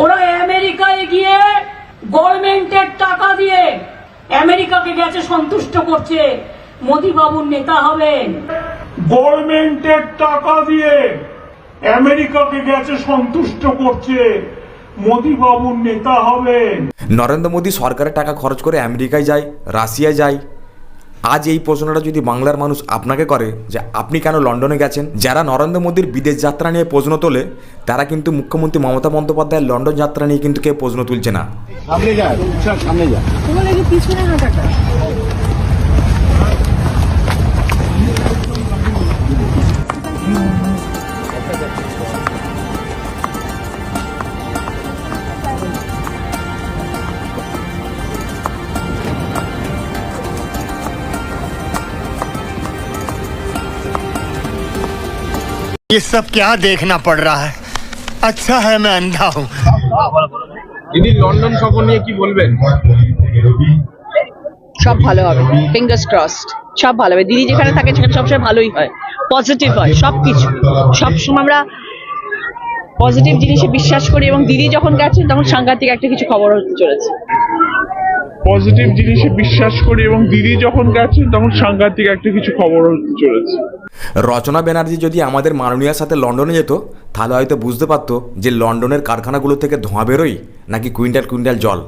ওরা আমেরিকায় গিয়ে গভর্নমেন্টের টাকা দিয়ে আমেরিকাকে গেছে সন্তুষ্ট করছে। মোদি বাবুর নেতা হবেন। গভর্নমেন্টের টাকা দিয়ে আমেরিকাকে গেছে সন্তুষ্ট করছে। মোদি বাবুর নেতা হবেন। নরেন্দ্র মোদী সরকারের টাকা খরচ করে আমেরিকায় যায় রাশিয়ায় যায়। আজ এই প্রশ্নটা যদি বাংলার মানুষ আপনাকে করে যে আপনি কেন লন্ডনে গেছেন? যারা নরেন্দ্র মোদীর বিদেশ যাত্রা নিয়ে প্রশ্ন তোলে তারা কিন্তু মুখ্যমন্ত্রী মমতা বন্দ্যোপাধ্যায়ের লন্ডন যাত্রা নিয়ে কিন্তু কেউ প্রশ্ন তুলছে না। সামনে যা সামনে যা ये सब क्या देखना पड़ रहा है अच्छा है मैं अंधा हूँ দিদি লন্ডন সফর নিয়ে কি বলবেন সব ভালো হবে ফিঙ্গার্স ক্রসড সব ভালো হবে দিদি যেখানে থাকে সেখানে সবসময় ভালোই হয় পজিটিভ হয় সব কিছু সবসময় আমরা পজিটিভ জিনিসে বিশ্বাস করি এবং দিদি যখন গেছেন তখন সাংঘাতিক একটা কিছু খবর হতে চলেছে পজিটিভ জিনিসে বিশ্বাস করি এবং দিদি যখন গেছেন তখন সাংঘাতিক একটা কিছু খবর হতে চলেছে রচনা ব্যানার্জি যদি আমাদের মাননীয়ার সাথে লন্ডনে যেত, তাহলে হয়তো বুঝতে পারতো যে লন্ডনের কারখানাগুলো থেকে ধোঁয়া বেরোই নাকি কুইন্টাল কুইন্টাল জল।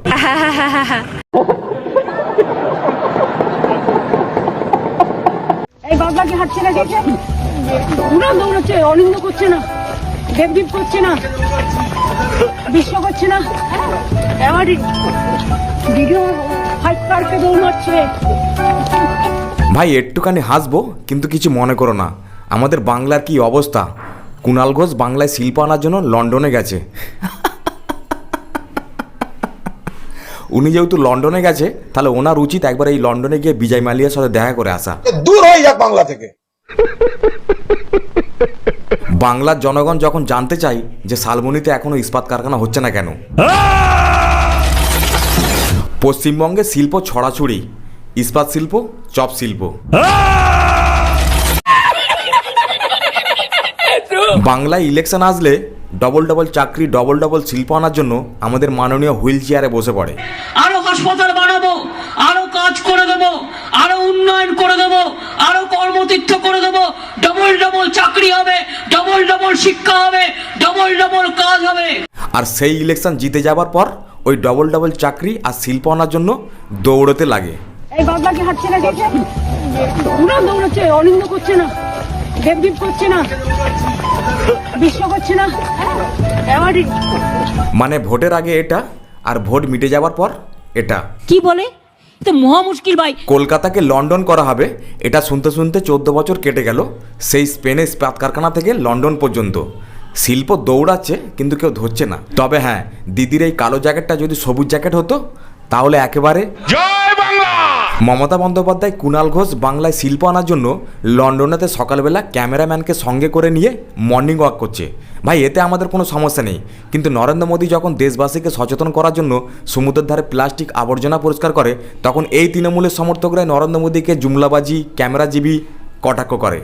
এই দৌড়াচ্ছে। ভাই একটুখানি হাসবো কিন্তু কিছু মনে করো না। আমাদের বাংলার কি অবস্থা? কুণাল ঘোষ বাংলায় শিল্প আনার জন্য লন্ডনে গেছে। উনি যেহেতু লন্ডনে গেছে তাহলে ওনার উচিত একবার এই লন্ডনে গিয়ে বিজয় মালিয়ার সাথে দেখা করে আসা। দূর হয়ে যাক বাংলা থেকে। বাংলার জনগণ যখন জানতে চাই যে শালবনীতে এখনও ইস্পাত কারখানা হচ্ছে না কেন। পশ্চিমবঙ্গে শিল্প ছড়াছড়ি। ইস্পাত শিল্প চপ শিল্প। বাংলায় ইলেকশন আসলে ডবল ডবল চাকরি ডবল ডবল শিল্প আনার জন্য আমাদের মাননীয় হুইল চেয়ারে বসে পড়ে। আরও হাসপাতাল বানাবো আরও কাজ করে দেবো আরও উন্নয়ন করে দেবো আরও কর্মতীর্থ করে দেবো। ডবল ডবল চাকরি হবে ডবল ডবল শিক্ষা হবে ডবল ডবল কাজ হবে। আর সেই ইলেকশন জিতে যাবার পর ওই ডবল ডবল চাকরি আর শিল্প আনার জন্য দৌড়তে লাগে। এই বাদলাকে হাঁটছে না দেখে? উড়ান দৌড়াচ্ছে অনিন্দ করছে না দেবদীপ করছে না বিশ্ব করছে না মানে ভোটের আগে এটা আর ভোট মিটে যাওয়ার পর এটা। কি বলে? তো মহা মুশকিল ভাই। কলকাতাকে লন্ডন করা হবে এটা শুনতে শুনতে চোদ্দ বছর কেটে গেল সেই স্পেনে ইস্পাত কারখানা থেকে লন্ডন পর্যন্ত। শিল্প দৌড়াচ্ছে কিন্তু কেউ ধরছে না। তবে হ্যাঁ দিদির এই কালো জ্যাকেটটা যদি সবুজ জ্যাকেট হতো তাহলে একেবারে জয়! মমতা বন্দ্যোপাধ্যায়, কুণাল ঘোষ বাংলায় শিল্প আনার জন্য লন্ডনেতে সকালবেলা ক্যামেরাম্যানকে সঙ্গে করে নিয়ে মর্নিং ওয়াক করছে। ভাই, এতে আমাদের কোনো সমস্যা নেই। কিন্তু নরেন্দ্র মোদী যখন দেশবাসীকে সচেতন করার জন্য সমুদ্রের ধারে প্লাস্টিক আবর্জনা পরিষ্কার করে, তখন এই তৃণমূলের সমর্থকরাই নরেন্দ্র মোদীকে জুমলাবাজি, ক্যামেরাজীবী কটাক্ষ করে।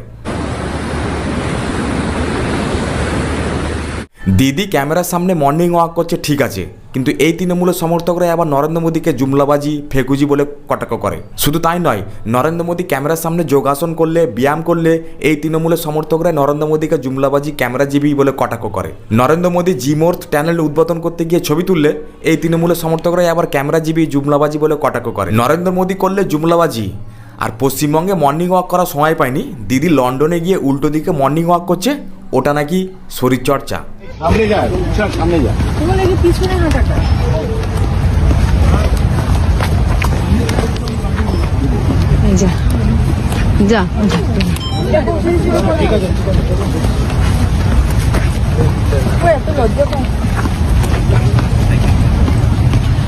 দিদি, ক্যামেরার সামনে মর্নিং ওয়াক করছে, ঠিক আছে। কিন্তু এই তৃণমূলের সমর্থকরা আবার নরেন্দ্র মোদীকে জুমলাবাজি ফেকুজি বলে কটাক্ষ করে। শুধু তাই নয়, নরেন্দ্র মোদী ক্যামেরার সামনে যোগাসন করলে, ব্যায়াম করলে এই তৃণমূলের সমর্থকরা নরেন্দ্র মোদীকে জুমলাবাজি, ক্যামেরাজীবী বলে কটাক্ষ করে। নরেন্দ্র মোদী জিমোর্থ চ্যানেল উদ্বোধন করতে গিয়ে ছবি তুললে, এই তৃণমূলের সমর্থকরাই আবার ক্যামেরাজীবী, জুমলাবাজি বলে কটাক্ষ করে। নরেন্দ্র মোদী করলে জুমলাবাজি। আর পশ্চিমবঙ্গে মর্নিং ওয়াক করার সময় পায়নি। দিদি লন্ডনে গিয়ে উল্টো দিকে মর্নিং ওয়াক করছে ওটা নাকি শরীরচর্চা। সামনে যা চুপচাপ সামনে যা তোমার কি পিছনে হাঁটাটা। যা যা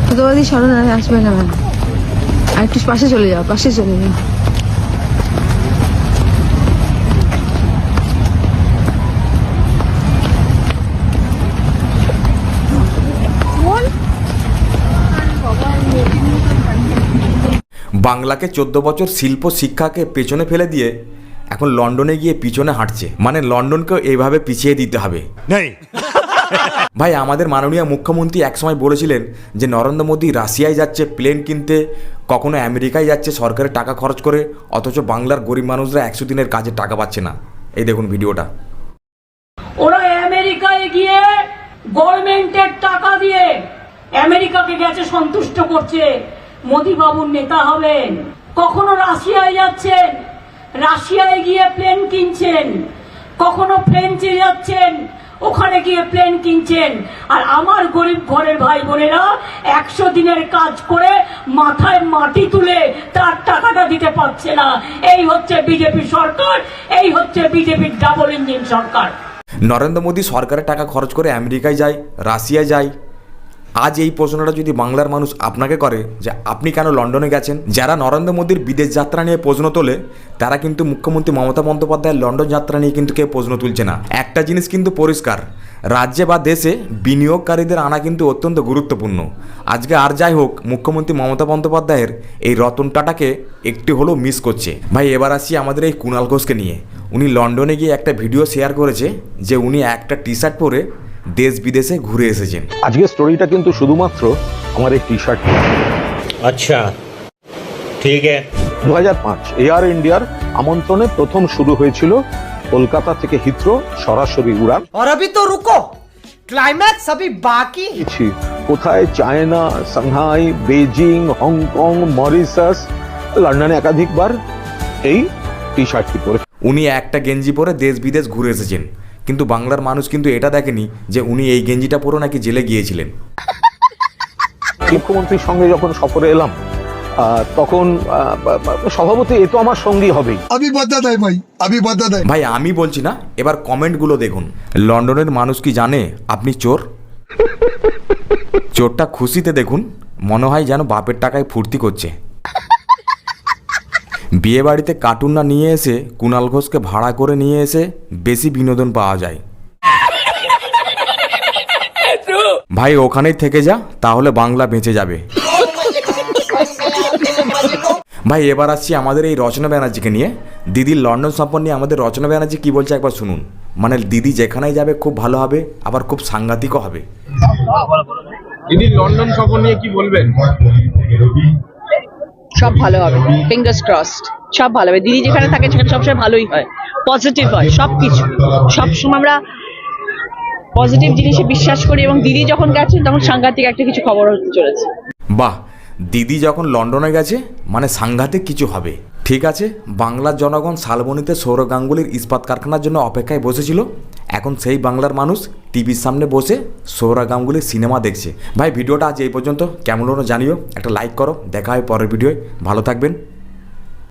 সত্যবাদী স্মরণ আর আসবে না। আর একটু পাশে চলে যাও পাশে চলে যাও। বাংলাকে চোদ্দ বছর শিল্প শিক্ষাকে পেছনে ফেলে দিয়ে এখন লন্ডনে গিয়ে পিছনে হাঁটছে। মানে লন্ডনকেও এইভাবে পিছিয়ে দিতে হবে। ভাই আমাদের মাননীয় মুখ্যমন্ত্রী একসময় বলেছিলেন যে নরেন্দ্র মোদী রাশিয়ায় যাচ্ছে প্লেন কিনতে কখনো আমেরিকায় যাচ্ছে সরকারের টাকা খরচ করে অথচ বাংলার গরিব মানুষরা একশো দিনের কাজে টাকা পাচ্ছে না। এই দেখুন ভিডিওটা। ওরা আমেরিকায় গিয়ে গভর্নমেন্টের টাকা দিয়ে আমেরিকাকে গেছে সন্তুষ্ট করছে। মোদি বাবুর নেতা হবেন কখনো রাশিয়ায় যাচ্ছেন, রাশিয়ায় গিয়ে প্লেন কিনছেন, কখনো ফ্রেঞ্চে যাচ্ছেন, ওখানে গিয়ে প্লেন কিনছেন। আর আমার গরিব ঘরের ভাই বোনেরা একশো দিনের কাজ করে মাথায় মাটি তুলে তার টাকাটা দিতে পারছে না। এই হচ্ছে বিজেপি সরকার, এই হচ্ছে বিজেপির ডাবল ইঞ্জিন সরকার। নরেন্দ্র মোদী সরকারের টাকা খরচ করে আমেরিকায় যায়, রাশিয়ায় যায় আজ এই প্রশ্নটা যদি বাংলার মানুষ আপনাকে করে যে আপনি কেন লন্ডনে গেছেন? যারা নরেন্দ্র মোদীর বিদেশ যাত্রা নিয়ে প্রশ্ন তোলে, তারা কিন্তু মুখ্যমন্ত্রী মমতা বন্দ্যোপাধ্যায়ের লন্ডন যাত্রা নিয়ে কিন্তু কেউ প্রশ্ন তুলছে না। একটা জিনিস কিন্তু পরিষ্কার, রাজ্যে বা দেশে বিনিয়োগকারীদের আনা কিন্তু অত্যন্ত গুরুত্বপূর্ণ। আজকে আর যাই হোক, মুখ্যমন্ত্রী মমতা বন্দ্যোপাধ্যায়ের এই রতন টাটাকে একটি হলেও মিস করছে। ভাই, এবার আসি আমাদের এই কুণাল ঘোষকে নিয়ে। উনি লন্ডনে গিয়ে একটা ভিডিও শেয়ার করেছে যে উনি একটা টি শার্ট পরে দেশ বিদেশে ঘুরে এসেছেন আজকের স্টোরিটা কিন্তু শুধুমাত্র আমার এই টি শার্ট अच्छा ठीक है দু হাজার পাঁচ এয়ার ইন্ডিয়ার আমন্ত্রণে প্রথম শুরু হয়েছিল কলকাতা থেকে হিথ্রো সরাসরি উড়ান और अभी तो रुको क्लाइमैक्स अभी बाकी है গেছি কোথায় China Shanghai Beijing Hong Kong Mauritius লন্ডনে একাধিকবার এই টি শার্টটি পরে উনি একটা গেঞ্জি পরে দেশ বিদেশ ঘুরে এসেছেন কিন্তু বাংলার মানুষ কিন্তু এটা দেখেনি যে উনি এই গেঞ্জিটা পরেও নাকি জেলে গিয়েছিলেন। মুখ্যমন্ত্রীর সঙ্গে যখন সফরে এলাম তখন সভাপতি এ তো আমার সঙ্গী হবেই। আমি বাধা দেয় ভাই আমি বাধা দেয় ভাই আমি বলছি না এবার কমেন্টগুলো দেখুন। লন্ডনের মানুষ কি জানে আপনি চোর? চোরটা খুশিতে দেখুন মনে হয় যেন বাপের টাকায় ফুর্তি করছে। বিয়ে বাড়িতে কার্টুন না নিয়ে এসে কুণাল ঘোষকে ভাড়া করে নিয়ে এসে বেশি বিনোদন পাওয়া যায়। ভাই, ওখানেই থেকে যা, তাহলে বাংলা বেঁচে যাবে। ভাই, এবার আসছি আমাদের এই রচনা ব্যানার্জিকে নিয়ে। দিদির লন্ডন সফর নিয়ে আমাদের রচনা ব্যানার্জি কি বলছে একবার শুনুন। মানে দিদি যেখানেই যাবে খুব ভালো হবে, আবার খুব সাংঘাতিকও হবে। দিদির লন্ডন সফর নিয়ে কি বলবেন? সব ভালো হবে। ফিঙ্গার্স ক্রসড সব ভালো হবে। দিদি যেখানে থাকে, সেখানে সবসময় ভালোই হয়। পজিটিভ হয় সব কিছু সবসময় আমরা পজিটিভ জিনিসে বিশ্বাস করি এবং দিদি যখন গেছে, তখন সাংঘাতিক একটা কিছু খবর হতে চলেছে। বাহ, দিদি যখন লন্ডনে গেছে মানে সাংঘাতিক কিছু হবে। ঠিক আছে, বাংলার জনগণ শালবনীতে সৌরভ গাঙ্গুলির ইস্পাত কারখানার জন্য অপেক্ষায় বসেছিল। এখন সেই বাংলার মানুষ টিভির সামনে বসে সৌরা গাঙ্গুলি সিনেমা দেখছে। ভাই, ভিডিওটা আজ এই পর্যন্ত। কেমন হলো জানিও। একটা লাইক করো। দেখা হয় পরের ভিডিওয়। ভালো থাকবেন।